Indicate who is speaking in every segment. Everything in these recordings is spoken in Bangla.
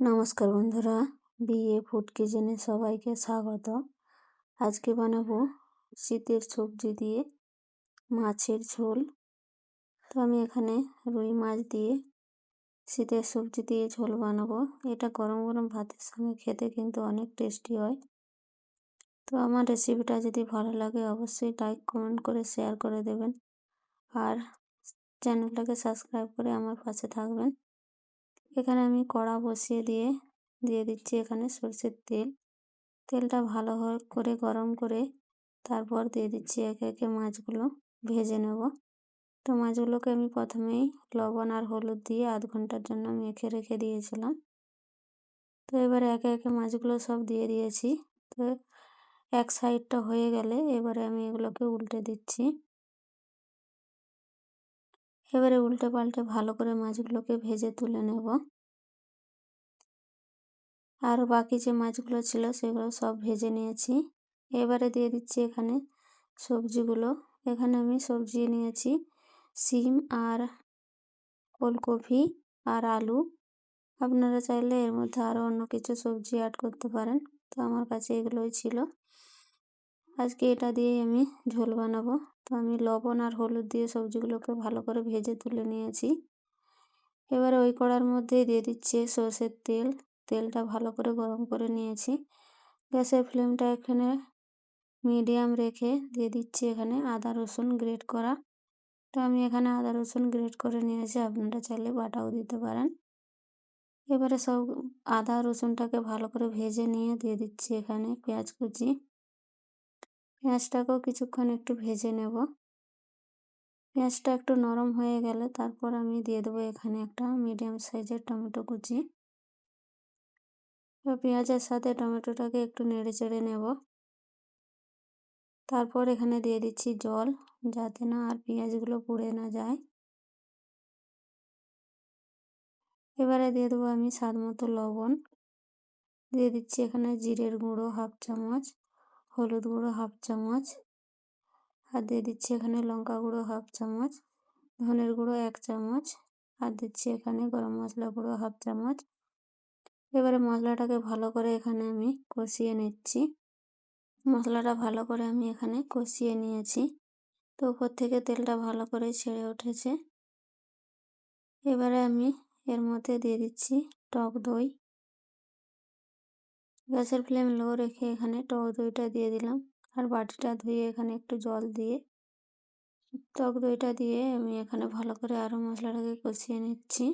Speaker 1: নমস্কার বন্ধুরা, বিয়ে ফুড কিচেনে সবাইকে স্বাগত আজকে বানাবো শীতের সবজি দিয়ে মাছের ঝোল। তো আমি এখানে রুই মাছ দিয়ে শীতের সবজি দিয়ে ঝোল বানাবো। এটা গরম গরম ভাতের সঙ্গে খেতে কিন্তু অনেক টেস্টি হয়। তো আমার রেসিপিটা যদি ভালো লাগে অবশ্যই লাইক কমেন্ট করে শেয়ার করে দেবেন। আর চ্যানেলটাকে সাবস্ক্রাইব করে আমার পাশে থাকবেন। এখানে আমি কড়া বসিয়ে দিয়ে দিয়ে দিচ্ছি এখানে সর্ষের তেল। তেলটা ভালো করে গরম করে তারপর দিয়ে দিচ্ছি একে একে মাছগুলো ভেজে নেব। তো মাছগুলোকে আমি প্রথমেই লবণ আর হলুদ দিয়ে আধ ঘণ্টার জন্য মেখে রেখে দিয়েছিলাম। তো এবারে একে একে মাছগুলো সব দিয়ে দিয়েছি। তো এক সাইডটা হয়ে গেলে এবারে আমি এগুলোকে উল্টে দিচ্ছি। এবারে উল্টে পাল্টে ভালো করে মাছগুলোকে ভেজে তুলে নেব। আর বাকি যে মাছগুলো ছিল সেগুলো সব ভেজে নিয়েছি। এবারে দিয়ে দিচ্ছি এখানে সবজিগুলো। এখানে আমি সবজি নিয়েছি সিম আর ফুলকপি আর আলু। আপনারা চাইলে এর মধ্যে আরও অন্য কিছু সবজি অ্যাড করতে পারেন। তো আমার কাছে এগুলোই ছিল। আজকে এটা দিয়েই আমি ঝোল বানাবো। তো আমি লবণ আর হলুদ দিয়ে সবজিগুলোকে ভালো করে ভেজে তুলে নিয়েছি। এবারে ওই কড়ার মধ্যে দিয়ে দিচ্ছি সর্ষের তেল। তেলটা ভালো করে গরম করে নিয়েছি। গ্যাসের ফ্লেমটা এখানে মিডিয়াম রেখে দিয়ে দিচ্ছি এখানে আদা, রসুন গ্রেট করা। তো আমি এখানে আদা, রসুন গ্রেট করে নিয়েছি। আপনারা চাইলে বাটাও দিতে পারেন। এবারে সব আদা, রসুনটাকে ভালো করে ভেজে নিয়ে দিয়ে দিচ্ছি এখানে পেঁয়াজ কুচি। পেঁয়াজটাকেও কিছুক্ষণ একটু ভেজে নেব। পেঁয়াজটা একটু নরম হয়ে গেলে তারপর আমি দিয়ে দেবো এখানে একটা মিডিয়াম সাইজের টমেটো কুচি। পেঁয়াজের সাথে টমেটোটাকে একটু নেড়ে চেড়ে নেব। তারপর এখানে দিয়ে দিচ্ছি জল যাতে না আর পেঁয়াজগুলো পুড়ে না যায়। এবারে দিয়ে দেবো আমি স্বাদ মতো লবণ। দিয়ে দিচ্ছি এখানে জিরের গুঁড়ো হাফ চামচ। হলুদ গুঁড়ো হাফ চামচ। আর দিয়ে দিচ্ছি এখানে লঙ্কা গুঁড়ো হাফ চামচ, ধনের গুঁড়ো এক চামচ, আর দিচ্ছি এখানে গরম মশলা গুঁড়ো হাফ চামচ। এবারে মশলাটাকে ভালো করে এখানে আমি কষিয়ে নিচ্ছি। মশলাটা ভালো করে আমি এখানে কষিয়ে নিয়েছি। তো উপর থেকে তেলটা ভালো করে ছেড়ে উঠেছে। এবারে আমি এর মধ্যে দিয়ে দিচ্ছি টক দই। গ্যাসের ফ্লেম লো রেখে এখানে টক দইটা দিয়ে দিলাম। আর বাটিটা ধুয়ে এখানে একটু জল দিয়ে টক দইটা দিয়ে আমি এখানে ভালো করে আরও মশলাটাকে কষিয়ে নিচ্ছি।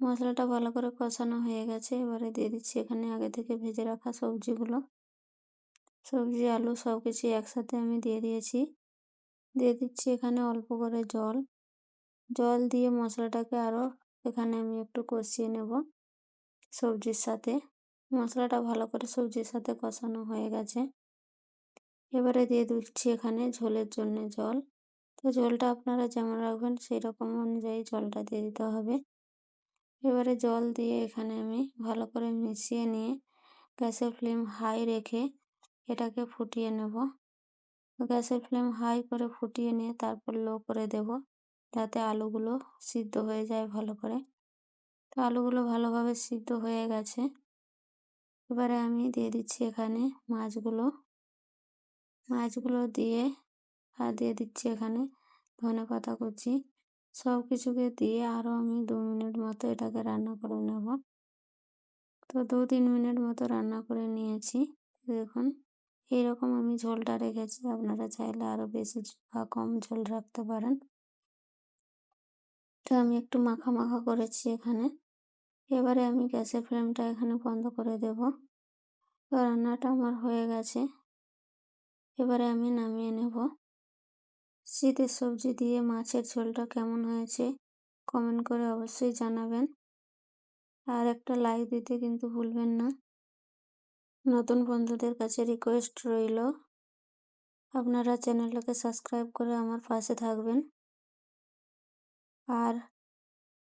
Speaker 1: মশলাটা ভালো করে কষানো হয়ে গেছে। এবারে দিয়ে দিচ্ছি এখানে আগে থেকে ভেজে রাখা সবজিগুলো। সবজি, আলু সব কিছু একসাথে আমি দিয়ে দিয়েছি। দিয়ে দিচ্ছি এখানে অল্প করে জল। জল দিয়ে মশলাটাকে আরও এখানে আমি একটু কষিয়ে নেব সবজির সাথে। মশলাটা ভালো করে সবজির সাথে কষানো হয়ে গেছে। এবারে দিয়ে দিচ্ছি এখানে ঝোলের জন্য জল। তো ঝোলটা আপনারা যেমন রাখবেন সেই রকম অনুযায়ী জলটা দিয়ে দিতে হবে। এবারে জল দিয়ে এখানে আমি ভালো করে মিশিয়ে নিয়ে গ্যাসের ফ্লেম হাই রেখে এটাকে ফুটিয়ে নেব। গ্যাসের ফ্লেম হাই করে ফুটিয়ে নিয়ে তারপর লো করে দেব যাতে আলুগুলো সিদ্ধ হয়ে যায় ভালো করে। তো আলুগুলো ভালোভাবে সিদ্ধ হয়ে গেছে। এবারে আমি দিয়ে দিচ্ছি এখানে মাছগুলো। মাছগুলো দিয়ে, আর দিয়ে দিচ্ছি এখানে ধনে পাতা কুচি। সব কিছুকে দিয়ে আরও আমি দু মিনিট মতো এটাকে রান্না করে নেব। তো দু তিন মিনিট মতো রান্না করে নিয়েছি। দেখুন, এইরকম আমি ঝোলটা রেখেছি। আপনারা চাইলে আরও বেশি বা কম ঝোল রাখতে পারেন। তো আমি একটু মাখা মাখা করেছি এখানে। এবারে আমি গ্যাসের ফ্লেমটা এখানে বন্ধ করে দেব। রান্নাটা আমার হয়ে গেছে। এবারে আমি নামিয়ে নেব। শীতের সবজি দিয়ে মাছের ঝোলটা কেমন হয়েছে কমেন্ট করে অবশ্যই জানাবেন। আর একটা লাইক দিতে কিন্তু ভুলবেন না। নতুন বন্ধুদের কাছে রিকোয়েস্ট রইল। আপনারা চ্যানেলটাকে সাবস্ক্রাইব করে আমার পাশে থাকবেন। আর